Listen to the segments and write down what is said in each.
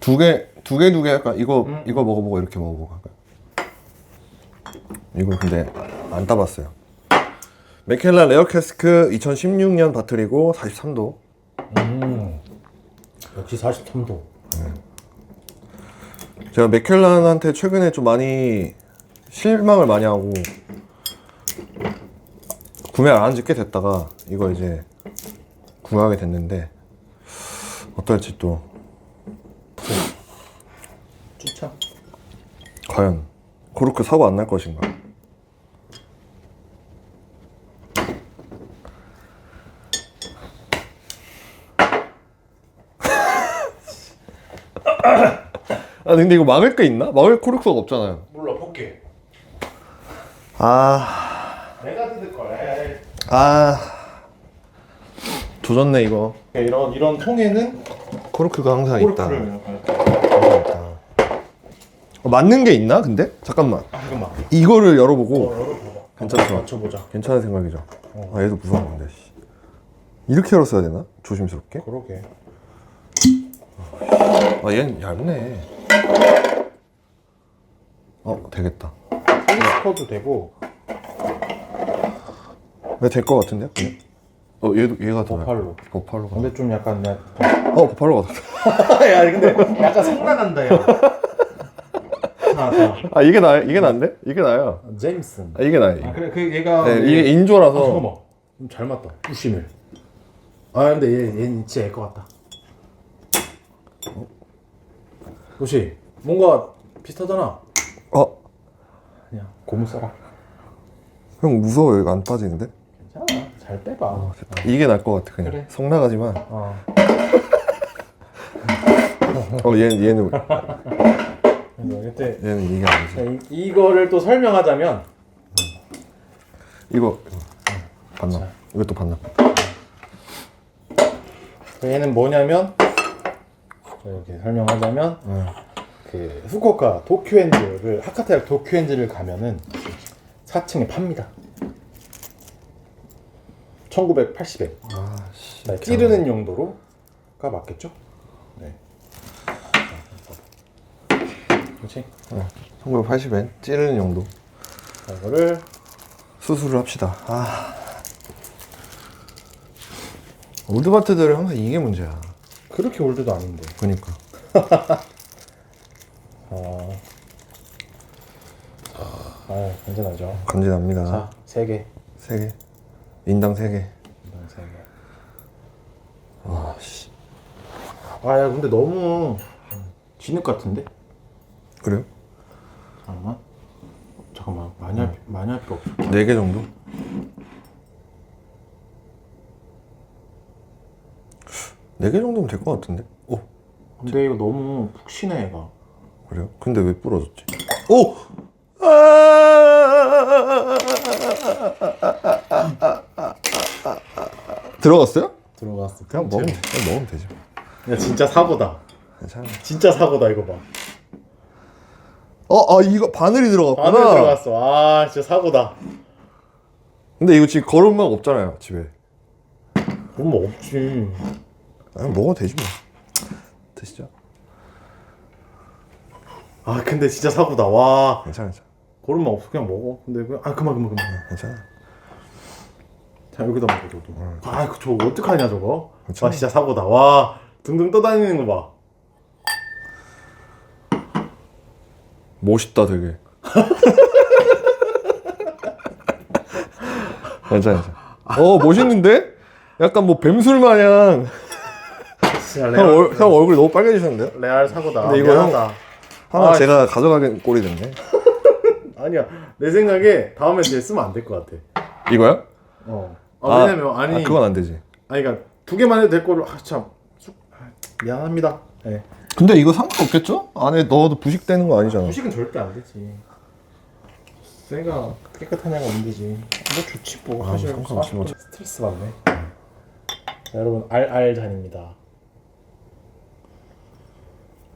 두 개, 두 개, 두 개 할까? 이거, 음. 이거 먹어보고 이렇게 먹어보고 할까요? 이거 근데 안 따봤어요. 맥켈란 레어 캐스크 2016년 바틀이고 43도. 역시 43도. 제가 맥켈란한테 최근에 좀 많이 실망을 많이 하고 구매를 안 한 지 꽤 됐다가 이거 이제 구매하게 됐는데 어떨지 또 추천. 과연 코르크 사고 안 날 것인가? 아 근데 이거 막을 게 있나? 막을 코르크가 없잖아요. 몰라 볼게. 아, 내가 뜯을 거야. 아 조졌네 이거. 이런 이런 통에는 코르크가 항상 있다. 코르크를. 어, 맞는 게 있나? 근데 잠깐만. 아 잠깐만. 이거를 열어보고 어. 괜찮죠? 맞춰보자. 괜찮은 생각이죠. 아 얘도 무서운 건데. 씨. 이렇게 열었어야 되나? 조심스럽게. 그러게. 아 얘는 얇네. 어 되겠다. 트위스터도 되고 왜될것 같은데? 그냥? 어 얘도 얘가 더 버팔로. 얇- 버팔로가. 근데 좀 약간 내. 어 버팔로가 더. 야 근데 약간 성나간다 야. 자, 자. 아 이게 나 이게 난데? 이게 나요. 제임슨. 아 이게 나요. 아 그래 그 얘가 네, 얘- 이게 아, 인조라서. 잠깐만. 좀잘 맞다. 부심을. 아 근데 얘 얘는 진짜 얘것 같다. 혹시 뭔가 비슷하잖아. 어, 그냥 고무 써라. 형 무서워 이거 안 빠지는데? 괜찮아. 잘 빼봐. 이게 날 것 같아 그냥. 그래. 성 나가지만. 어. 어 얘는 얘는 그래서 그때 얘는 이게 아니지. 이, 이거를 또 설명하자면 이거 반납. 이것도 반납. 얘는 뭐냐면 이렇게 설명하자면 응. 그 후쿠오카 도쿄엔즈를 하카테락 도쿄엔즈를 가면은 4층에 팝니다. 1980엔. 아씨. 네, 찌르는 용도로가 맞겠죠? 그렇지? 1980엔 찌르는 용도. 자, 이거를 수술을 합시다. 아. 올드바트들은 항상 이게 문제야. 그렇게 올드도 아닌데. 그니까. 어. 아, 괜찮아죠. 간지납니다. 자, 세 개. 세 개. 인당 세 개. 이런 세 개. 아, 씨. 아, 야, 근데 너무 진흙 같은데? 그래요? 잠깐만. 잠깐만. 많이 할, 피- 많이 할 필요 없어. 네개 정도? 네 개 정도면 될 것 같은데? 오, 근데 이거 너무 푹신해, 얘가. 그래요? 근데 왜 부러졌지? 오! 들어갔어요? 들어갔어. 그냥 먹으면, 돼. 그냥 먹으면 되죠. 야, 진짜 사고다. 괜찮아. 진짜 사고다, 이거 봐. 어, 아, 이거 바늘이 들어갔구나. 안에 들어갔어. 아, 진짜 사고다. 근데 이거 지금 거름막 없잖아요, 집에. 그럼 뭐 없지. 아, 먹어도 되지 뭐. 드시죠. 아, 근데 진짜 사고다. 와. 괜찮아, 괜찮아. 고른맛 없어. 그냥 먹어. 근데 그냥, 아, 그만, 그만, 그만. 괜찮아. 자, 여기다 먹어, 너도. 아, 그, 저거 어떡하냐, 저거. 아, 진짜 사고다. 와. 등등 떠다니는 거 봐. 멋있다, 되게. 괜찮아, 괜찮아. 어, 멋있는데? 약간 뭐 뱀술 마냥. 진짜 형, 얼, 형 얼굴이 너무 빨개지셨는데요? 레알 사고다. 근데 이거 미안하다. 하나 아, 제가 가져가는 꼴이 됐네. 아니야. 내 생각에 다음에 쟤 쓰면 안 될 것 같아. 이거요? 어. 아, 왜냐면 아니 아, 그건 안 되지. 아니 그러니까 두 개만 해도 될 거를 아 참. 쑥- 아, 미안합니다. 네. 근데 이거 상관없겠죠? 안에 넣어도 부식되는 거 아니잖아. 후식은 절대 안 되지. 쇠가 깨끗하냐가 문제지. 뭐 좋지 뭐. 아, 사실 상관없지 뭐. 스트레스 받네. 자, 여러분 RR 잔입니다.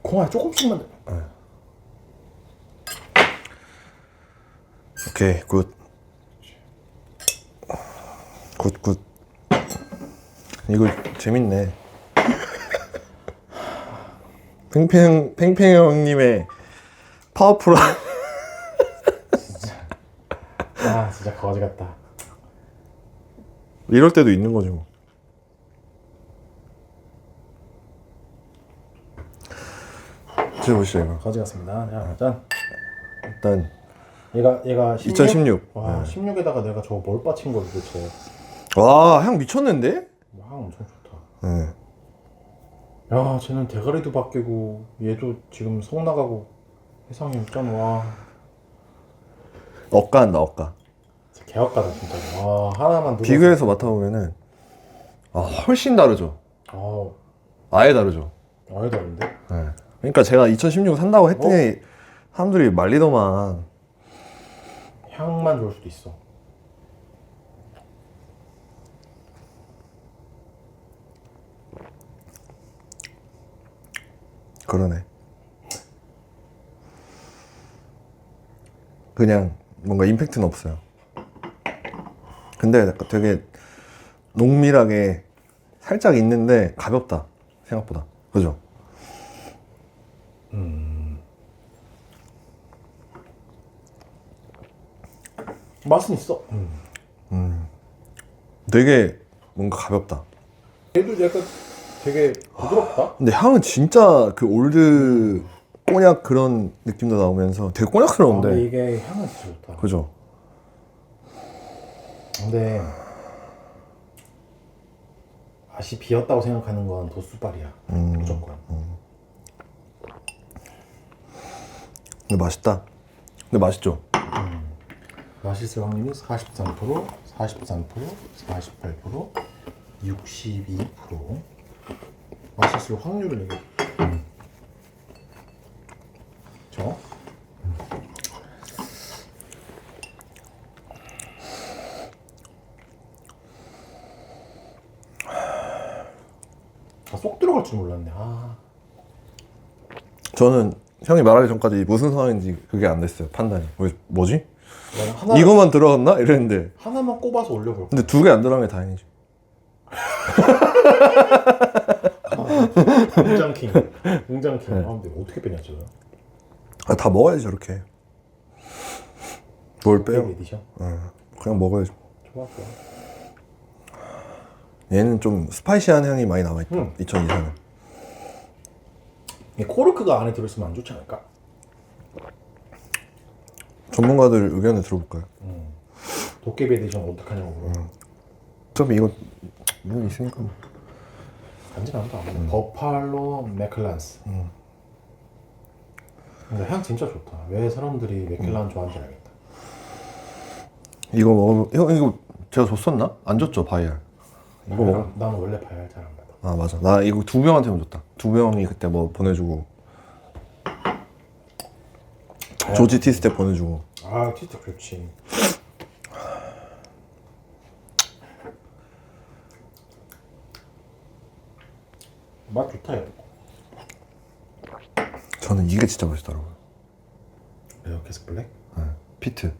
공아 조금씩만. 오케이, 굿. 굿, 굿. 이거 재밌네. 팽팽 팽팽 형님의 파워풀한 아 진짜 거지 같다. 이럴 때도 있는 거지 뭐. 드셔보시죠 이거. 거지 같습니다. 자, 짠. 일단 얘가 얘가 16? 2016. 와, 16에다가 내가 저거 뭘 빠친 거야 도대체. 와 향 미쳤는데? 향 엄청 좋다. 네. 야, 쟤는 대가리도 바뀌고 얘도 지금 속 나가고 세상에 짠 와. 억가한다 억가. 진짜 개업가다 진짜. 와, 하나만 누가 비교해서 맡아보면은 아 훨씬 다르죠. 아, 아예 다르죠. 아예 다른데? 네. 그러니까 제가 2016 산다고 했더니 사람들이 말리더만 향만 좋을 수도 있어. 그러네. 그냥 뭔가 임팩트는 없어요. 근데 약간 되게 농밀하게 살짝 있는데 가볍다 생각보다 그죠? 맛은 있어. 음. 되게 뭔가 가볍다. 얘도 약간 되게 부드럽다. 근데 향은 진짜 그 올드 꼬냑 그런 느낌도 나오면서 되게 아, 근데 꼬냑스러운데 이게 향은 진짜 좋다. 그죠? 근데 맛이 비었다고 생각하는 건 도수발이야. 무조건. 근데 맛있다. 근데 맛있죠? 맛있을 확률이 43%, 43%, 48%, 62%. 맛있을 확률을 얘기해. 저? 아, 쏙 들어갈 줄 몰랐네. 아, 저는 형이 말하기 전까지 무슨 상황인지 그게 안 됐어요 판단이. 왜, 뭐지? 하나 이거만 들어갔나? 이랬는데 하나만 꼽아서 올려볼까? 근데 두 개 안 들어간 게 다행이지. 웅장킹, 웅장킹. 아, 근데 어떻게 빼냐 저? 아, 다 먹어야지 저렇게. 뭘 빼요? 에디션. 어, 그냥 먹어야지. 좋아. 얘는 좀 스파이시한 향이 많이 남아있다. 음. 2024는. 이 코르크가 안에 들어있으면 안 좋지 않을까? 전문가들 의견을 들어볼까요? 도깨비 에디션 어떡하냐고 물어. 어차피 이거 이거 있으니까 뭐. 간지난다. 버팔로 맥클란스. 근데 향 진짜 좋다. 왜 사람들이 맥클란 좋아하는지 알겠다. 이거 먹어 형 이거 제가 줬었나? 안 줬죠 바이알. 이거 먹어. 난, 난 원래 바이알 잘 안 받아. 아 맞아. 나 이거 두 명한테만 줬다. 두 명이 그때 뭐 보내주고 조지 티스텝 보내주고. 아, 진짜 좋지. 맛 좋다, 요 저는 이게 진짜 맛있더라고요. 레어캐스 블랙? 네. 피트.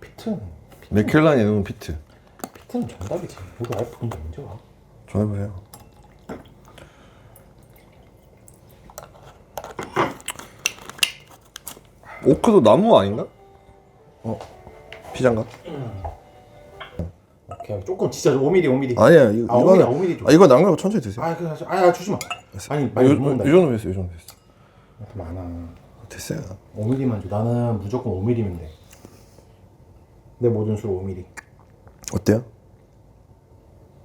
피트는, 맥켈란이 넣은 피트. 피트는 정답이지. 이거 와이프 근데 언제 와? 전해보세요. 오크도 나무 아닌가? 어 피자인가? 오케이. 조금 진짜 5mm, 5mm. 아니야 이거, 아, 이거는 5mm, 5mm 좀. 아 이거 남겨고 천천히 드세요. 아, 그, 아, 아, 주지 마. 아니, 이, 많이 이, 못 먹는다. 이 정도 됐어 이 정도 됐어. 더 많아. 됐어요. 5mm만 줘. 나는 무조건 5mm면 돼. 내 모든 술 5mm. 어때요?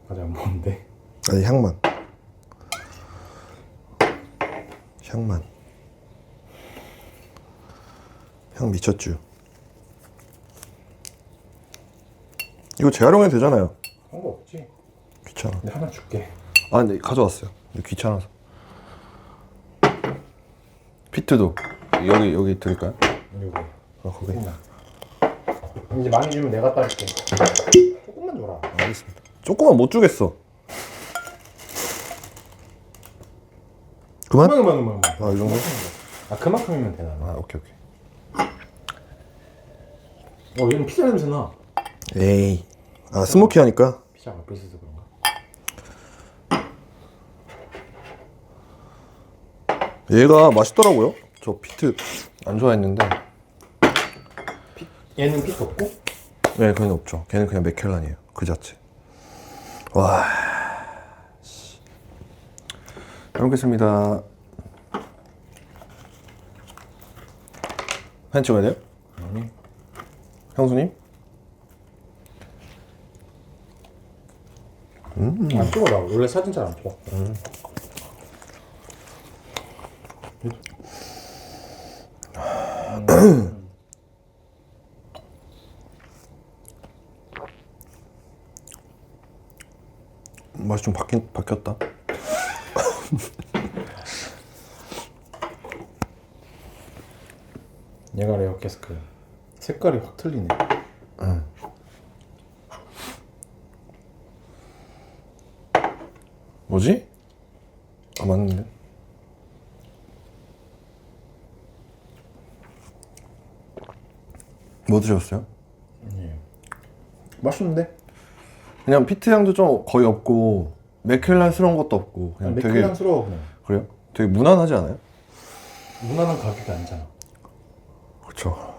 아직 안 먹는데. 아니 향만. 향만. 향 미쳤죠. 이거 재활용해도 되잖아요. 상관없지. 귀찮아. 근데 하나 줄게. 아 근데 가져왔어요. 근데 귀찮아서. 피트도 여기 여기 드릴까요? 여기. 아 거기. 이제 많이 주면 내가 따를게. 조금만 줘라. 알겠습니다. 조금만 못 주겠어. 그만? 그만, 그만, 그만. 그만. 아이 정도? 아, 그만큼이면 되나? 아 오케이 오케이. 어, 얘는 피자 냄새 나. 에이. 아 스모키 하니까. 피자가 앞에 있어서 그런가? 얘가 맛있더라고요. 저 피트 안 좋아했는데. 얘는 핏 없고 네, 그건 없죠. 걔는 그냥 맥켈란이에요. 그 자체. 와. 씨. 잘 먹겠습니다. 사진 찍어야 돼요? 아니 형수님? 안 찍어 나 원래 사진 잘 안 찍어 맛이 좀 바뀐, 바뀌었다. 얘가 레어 캐스크. 색깔이 확 틀리네 뭐지? 아, 맞는데. 뭐 드셨어요? 예. 맛있는데? 그냥 피트 향도 좀 거의 없고 맥켈란스러운 것도 없고 그냥 되게 매클란스러워 그냥 그래요? 되게 무난하지 않아요? 무난한 가격이 아니잖아 그렇죠.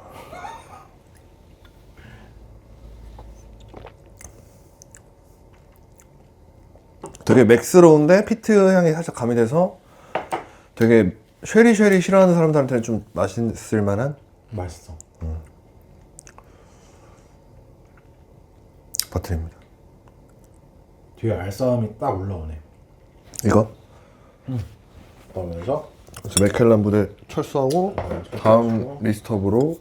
되게 맥스러운데 피트 향이 살짝 가미돼서 되게 쉐리 쉐리 싫어하는 사람들한테는 좀 맛있을 만한? 맛있어. 버틀입니다. 뒤에 알싸함이 딱 올라오네. 이거? 그러면서? 그래서 맥켈란 부대 철수하고 다음 리스트업으로.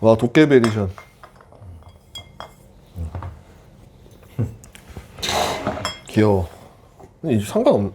와 도깨비 에디션 귀여워. 근데 상관없